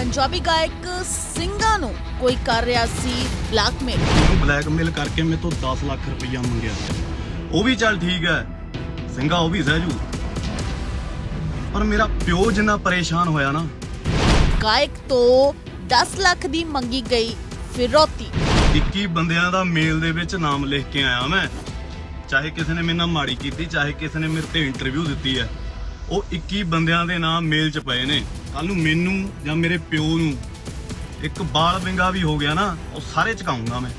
ਪੰਜਾਬੀ ਗਾਇਕ ਸਿੰਘਾਂ ਨੂੰ ਕੋਈ ਕਰ ਰਿਹਾ ਸੀ ਬਲੈਕਮੇਲ ਬਲੈਕਮੇਲ ਕਰਕੇ ਮੇਰੇ ਤੋਂ 10 ਲੱਖ ਰੁਪਈਆ ਮੰਗਿਆ। ਉਹ ਵੀ ਚੱਲ ਠੀਕ ਹੈ। ਸਿੰਘਾ ਉਹ ਵੀ ਸਹਿਜੂ। ਪਰ ਮੇਰਾ ਪਿਓ ਜਿੰਨਾ ਪਰੇਸ਼ਾਨ ਹੋਇਆ ਨਾ। ਗਾਇਕ ਤੋਂ 10 ਲੱਖ ਦੀ ਮੰਗੀ ਗਈ ਫਿਰੌਤੀ। 21 ਬੰਦਿਆਂ ਦਾ ਮੇਲ ਦੇ ਵਿੱਚ ਨਾਮ ਲਿਖ ਕੇ ਆਇਆ ਮੈਂ। ਚਾਹੇ ਕਿਸੇ ਨੇ ਮੇਰੇ ਨਾਲ ਮਾੜੀ ਕੀਤੀ ਚਾਹੇ ਕਿਸੇ ਨੇ ਮੇਰੇ ਤੇ ਇੰਟਰਵਿਊ ਦਿੱਤੀ ਹੈ। ਉਹ 21 ਬੰਦਿਆਂ ਦੇ ਨਾਮ ਮੇਲ 'ਚ ਪਏ ਨੇ। ਕੱਲ ਨੂੰ ਮੈਨੂੰ ਜਾਂ ਮੇਰੇ ਪਿਓ ਨੂੰ ਇੱਕ ਬਾਲ ਵਿੰਗਾ ਵੀ ਹੋ ਗਿਆ ਨਾ, ਉਹ ਸਾਰੇ ਚਕਾਉਂਗਾ ਮੈਂ।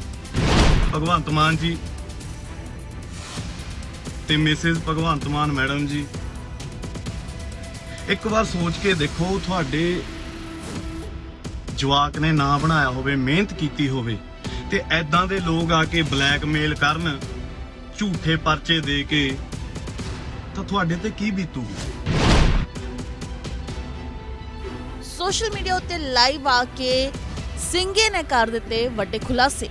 ਭਗਵੰਤ ਮਾਨ ਜੀ ਤੇ ਮਿਸਿਸ ਭਗਵੰਤ ਮਾਨ ਮੈਡਮ ਜੀ। ਇੱਕ ਵਾਰ ਸੋਚ ਕੇ ਦੇਖੋ, ਤੁਹਾਡੇ ਜਵਾਕ ਨੇ ਨਾਂ ਬਣਾਇਆ ਹੋਵੇ, ਮਿਹਨਤ ਕੀਤੀ ਹੋਵੇ ਤੇ ਐਦਾਂ ਦੇ ਲੋਕ ਆ ਕੇ ਬਲੈਕਮੇਲ ਕਰਨ, ਝੂਠੇ ਪਰਚੇ ਦੇ ਕੇ, ਤਾਂ ਤੁਹਾਡੇ ਤੇ ਕੀ ਬੀਤੂਗੀ? ਸੋਸ਼ਲ ਮੀਡੀਆ ਉੱਤੇ ਲਾਈਵ ਆ ਕੇ ਸਿੰਘੇ ਨੇ ਕਰ ਦਿੱਤੇ ਵੱਡੇ ਖੁਲਾਸੇ।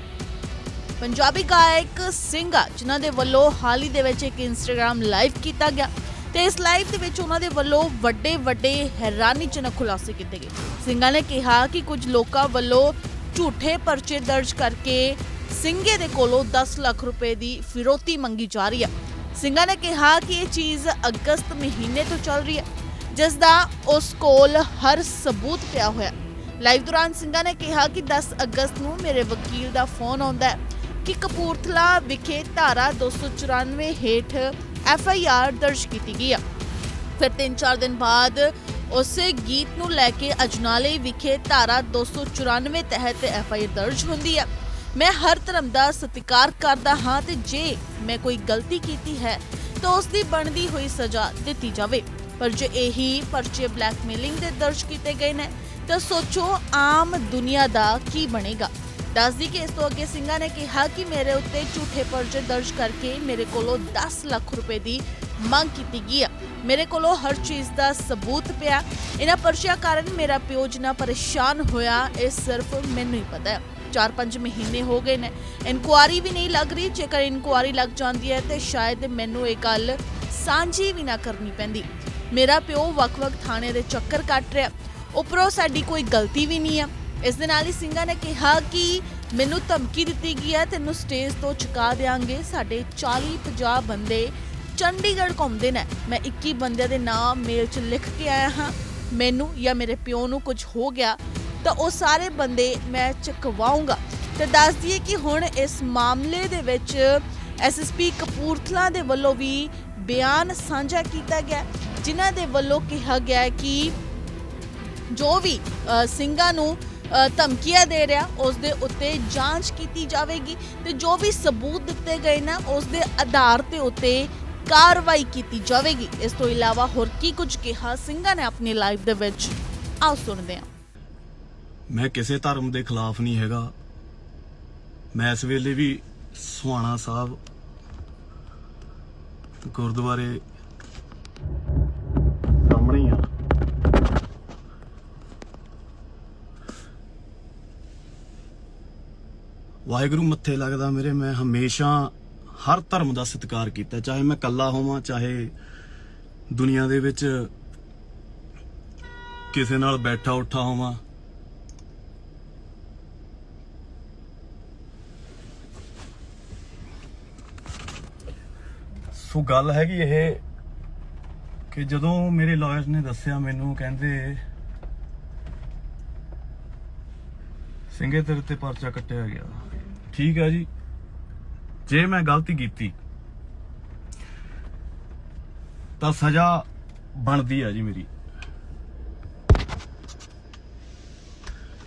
ਪੰਜਾਬੀ ਗਾਇਕ ਸਿੰਘਾ ਜਿਨ੍ਹਾਂ ਦੇ ਵੱਲੋਂ ਹਾਲ ਹੀ ਦੇ ਵਿੱਚ ਇੱਕ ਇੰਸਟਾਗ੍ਰam ਲਾਈਵ ਕੀਤਾ ਗਿਆ ਤੇ ਇਸ ਲਾਈਵ ਦੇ ਵਿੱਚ ਉਹਨਾਂ ਦੇ ਵੱਲੋਂ ਵੱਡੇ ਵੱਡੇ ਹੈਰਾਨੀਜਨਕ ਖੁਲਾਸੇ ਕੀਤੇ ਗਏ। ਸਿੰਘਾ ਨੇ ਕਿਹਾ ਕਿ ਕੁਝ ਲੋਕਾਂ ਵੱਲੋਂ ਝੂਠੇ ਪਰਚੇ ਦਰਜ ਕਰਕੇ ਸਿੰਘੇ ਦੇ ਕੋਲੋਂ 10 ਲੱਖ ਰੁਪਏ ਦੀ ਫਿਰੋਤੀ ਮੰਗੀ ਜਾ ਰਹੀ ਹੈ ਸਿੰਘਾ ਨੇ ਕਿਹਾ ਕਿ ਇਹ ਚੀਜ਼ ਅਗਸਤ ਮਹੀਨੇ ਤੋਂ ਚੱਲ ਰਹੀ ਹੈ ਜਿਸ ਦਾ ਉਸ ਕੋਲ ਹਰ ਸਬੂਤ ਪਿਆ ਹੋਇਆ ਲਾਈਵ ਦੌਰਾਨ ਸਿੰਘਾ ਨੇ ਕਿਹਾ ਕਿ 10 ਅਗਸਤ ਨੂੰ ਮੇਰੇ ਵਕੀਲ ਦਾ ਫੋਨ ਆਉਂਦਾ ਹੈ ਕਿ ਕਪੂਰਥਲਾ ਵਿਖੇ ਧਾਰਾ 294 ਹੇਠ ਐਫ ਆਈ ਆਰ ਦਰਜ ਕੀਤੀ ਗਈ ਹੈ ਫਿਰ 3-4 ਦਿਨ ਬਾਅਦ ਉਸੇ ਗੀਤ ਨੂੰ ਲੈ ਕੇ ਅਜਨਾਲੇ ਵਿਖੇ ਧਾਰਾ 294 ਤਹਿਤ ਐਫ ਆਈ ਆਰ ਦਰਜ ਹੁੰਦੀ ਹੈ। ਮੈਂ ਹਰ ਧਰਮ ਦਾ ਸਤਿਕਾਰ ਕਰਦਾ ਹਾਂ ਤੇ ਜੇ ਮੈਂ ਕੋਈ ਗਲਤੀ ਕੀਤੀ ਹੈ ਤਾਂ ਉਸ ਦੀ ਬਣਦੀ ਹੋਈ ਸਜ਼ਾ ਦਿੱਤੀ ਜਾਵੇ। ਪਰ ਜੇ ਇਹੀ ਪਰਚੇ ਬਲੈਕਮੇਲਿੰਗ ਦੇ ਦਰਜ ਕੀਤੇ ਗਏ ਨੇ, ਤਾਂ ਸੋਚੋ ਆਮ ਦੁਨੀਆ ਦਾ ਕੀ ਬਣੇਗਾ। ਦੱਸਦੀ ਕਿ ਇਸ ਤੋਂ ਅੱਗੇ ਸਿੰਘਾਂ ਨੇ ਕਿਹਾ ਕਿ ਮੇਰੇ ਉੱਤੇ ਝੂਠੇ ਪਰਚੇ ਦਰਜ ਕਰਕੇ ਮੇਰੇ ਕੋਲੋਂ 10 ਲੱਖ ਰੁਪਏ ਦੀ ਮੰਗ ਕੀਤੀ ਗਈ ਹੈ ਮੇਰੇ ਕੋਲੋਂ ਹਰ ਚੀਜ਼ ਦਾ ਸਬੂਤ ਪਿਆ। ਇਹਨਾਂ ਪਰਚਿਆਂ ਕਾਰਨ ਮੇਰਾ ਪਿਓ ਜਿੰਨਾ ਪਰੇਸ਼ਾਨ ਹੋਇਆ, ਇਹ ਸਿਰਫ ਮੈਨੂੰ ਹੀ ਪਤਾ ਹੈ। 4-5 ਮਹੀਨੇ ਹੋ ਗਏ ਨੇ। ਇਨਕੁਆਰੀ ਵੀ ਨਹੀਂ ਲੱਗ ਰਹੀ। ਜੇਕਰ ਇਨਕੁਆਰੀ ਲੱਗ ਜਾਂਦੀ ਹੈ, ਤੇ ਸ਼ਾਇਦ ਮੈਨੂੰ ਇਹ ਗੱਲ ਸਾਂਝੀ ਵੀ ਨਾ ਕਰਨੀ ਪੈਂਦੀ। ਮੇਰਾ ਪਿਓ ਵੱਖ-ਵੱਖ ਥਾਣੇ ਦੇ ਚੱਕਰ ਕੱਟ ਰਿਹਾ। ਉੱਪਰੋਂ ਸਾਡੀ ਕੋਈ ਗਲਤੀ ਵੀ ਨਹੀਂ ਆ। ਇਸ ਦੇ ਨਾਲ ਹੀ ਸਿੰਘਾਂ ਨੇ ਕਿਹਾ ਕਿ ਮੈਨੂੰ ਧਮਕੀ ਦਿੱਤੀ ਗਈ ਹੈ, ਤੈਨੂੰ ਸਟੇਜ ਤੋਂ ਚੁਕਾ ਦੇਾਂਗੇ ਸਾਡੇ 40-50 ਬੰਦੇ ਚੰਡੀਗੜ੍ਹ ਘੁੰਮਦੇ ਨੇ। ਮੈਂ 21 ਬੰਦਿਆਂ ਦੇ ਨਾਮ ਮੇਲ 'ਚ ਲਿਖ ਕੇ ਆਇਆ ਹਾਂ। ਮੈਨੂੰ ਜਾਂ ਮੇਰੇ ਪਿਓ ਨੂੰ ਕੁਝ ਹੋ ਗਿਆ, ਤਾਂ ਉਹ ਸਾਰੇ ਬੰਦੇ ਮੈਂ ਚੁਕਵਾਉਂਗਾ ਤੇ ਦੱਸ ਦਈਏ ਕਿ ਹੁਣ ਇਸ ਮਾਮਲੇ ਦੇ ਵਿੱਚ ਐਸਐਸਪੀ ਕਪੂਰਥਲਾ ਦੇ ਵੱਲੋਂ ਵੀ ਬਿਆਨ ਸਾਂਝਾ ਕੀਤਾ ਗਿਆ ਜਿਨ੍ਹਾਂ ਦੇ ਵੱਲੋਂ ਕਿਹਾ ਗਿਆ ਹੈ ਕਿ ਜੋ ਵੀ ਸਿੰਘਾਂ ਨੂੰ ਧਮਕੀਆਂ ਦੇ ਰਿਹਾ, ਉਸ ਦੇ ਉੱਤੇ ਜਾਂਚ ਕੀਤੀ ਜਾਵੇਗੀ ਤੇ ਜੋ ਵੀ ਸਬੂਤ ਦਿੱਤੇ ਗਏ ਨਾ, ਉਸ ਦੇ ਆਧਾਰ ਤੇ ਉੱਤੇ ਕਾਰਵਾਈ ਕੀਤੀ ਜਾਵੇਗੀ। ਇਸ ਤੋਂ ਇਲਾਵਾ ਹੋਰ ਕੀ ਕੁਝ ਕਿਹਾ, ਸਿੰਘਾਂ ਨੇ ਆਪਣੀ ਲਾਈਫ ਦੇ ਵਿੱਚ, ਆਓ ਸੁਣਦੇ ਹਾਂ। ਮੈਂ ਕਿਸੇ ਧਰਮ ਦੇ ਖਿਲਾਫ ਨਹੀਂ ਹੈਗਾ। ਮੈਂ ਇਸ ਵੇਲੇ ਵੀ ਸੁਹਾਣਾ ਸਾਹਿਬ ਗੁਰਦੁਆਰੇ। ਸਾਹਮਣੇ ਆ। ਵਾਹਿਗੁਰੂ ਮੱਥੇ ਲੱਗਦਾ ਮੇਰੇ ਮੈਂ ਹਮੇਸ਼ਾ ਹਰ ਧਰਮ ਦਾ ਸਤਿਕਾਰ ਕੀਤਾ ਚਾਹੇ ਮੈਂ ਇਕੱਲਾ ਹੋਵਾਂ ਚਾਹੇ ਦੁਨੀਆ ਦੇ ਵਿੱਚ ਕਿਸੇ ਨਾਲ ਬੈਠਾ ਉੱਠਾ ਹੋਵਾਂ। ਸੋ ਗੱਲ ਹੈਗੀ ਇਹ ਕਿ ਜਦੋਂ ਮੇਰੇ ਲਾਇਰਸ ਨੇ ਦੱਸਿਆ ਮੈਨੂੰ, ਕਹਿੰਦੇ ਸਿੰਘੇ ਤੇਰੇ ਤੇ ਪਰਚਾ ਕੱਟਿਆ ਗਿਆ। ਠੀਕ ਹੈ ਜੀ। ਜੇ ਮੈਂ ਗਲਤੀ ਕੀਤੀ, ਤਾਂ ਸਜ਼ਾ ਬਣਦੀ ਹੈ ਜੀ ਮੇਰੀ।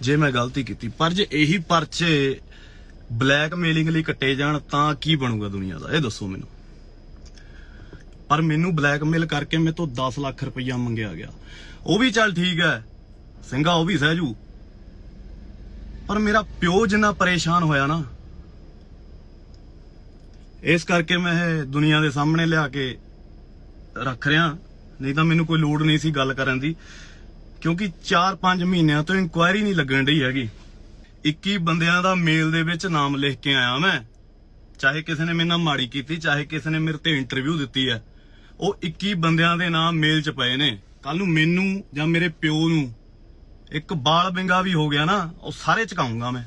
ਜੇ ਮੈਂ ਗਲਤੀ ਕੀਤੀ, ਪਰ ਜੇ ਇਹੀ ਪਰਚੇ ਬਲੈਕਮੇਲਿੰਗ ਲਈ ਕੱਟੇ ਜਾਣ, ਤਾਂ ਕੀ ਬਣੂਗਾ ਦੁਨੀਆ ਦਾ? ਇਹ ਦੱਸੋ ਮੈਨੂੰ। ਪਰ ਮੈਨੂੰ ਬਲੈਕਮੇਲ ਕਰਕੇ ਮੇਰੇ ਤੋਂ 10 ਲੱਖ ਰੁਪਈਆ ਮੰਗਿਆ ਗਿਆ। ਉਹ ਵੀ ਚੱਲ ਠੀਕ ਹੈ। ਸਿੰਘਾ ਉਹ ਵੀ ਸਹਿਜੂ। ਪਰ ਮੇਰਾ ਪਿਓ ਜਿੰਨਾ ਪਰੇਸ਼ਾਨ ਹੋਇਆ ਨਾ, ਇਸ ਕਰਕੇ ਮੈਂ ਇਹ ਦੁਨੀਆ ਦੇ ਸਾਹਮਣੇ ਲਿਆ ਕੇ ਰੱਖ ਰਿਹਾ। ਨਹੀਂ ਤਾਂ ਮੈਨੂੰ ਕੋਈ ਲੋੜ ਨਹੀਂ ਸੀ ਗੱਲ ਕਰਨ ਦੀ, ਕਿਉਂਕਿ 4-5 ਮਹੀਨਿਆਂ ਤੋਂ ਇਨਕੁਆਇਰੀ ਨਹੀਂ ਲੱਗਣ ਰਹੀ ਹੈਗੀ। 21 ਬੰਦਿਆਂ ਦਾ ਮੇਲ ਦੇ ਵਿੱਚ ਨਾਮ ਲਿਖ ਕੇ ਆਇਆ ਮੈਂ। ਚਾਹੇ ਕਿਸੇ ਨੇ ਮੇਰੇ ਨਾਲ ਮਾੜੀ ਕੀਤੀ, ਚਾਹੇ ਕਿਸੇ ਨੇ ਮੇਰੇ ਤੇ ਇੰਟਰਵਿਊ ਦਿੱਤੀ ਹੈ। ਉਹ 21 ਬੰਦਿਆਂ ਦੇ ਨਾਮ ਮੇਲ 'ਚ ਪਏ ਨੇ। ਕੱਲ ਨੂੰ ਮੈਨੂੰ ਜਾਂ ਮੇਰੇ ਪਿਓ ਨੂੰ ਇੱਕ ਬਾਲ ਬਿੰਗਾ ਵੀ ਹੋ ਗਿਆ ਨਾ, ਉਹ ਸਾਰੇ ਚਕਾਉਂਗਾ ਮੈਂ।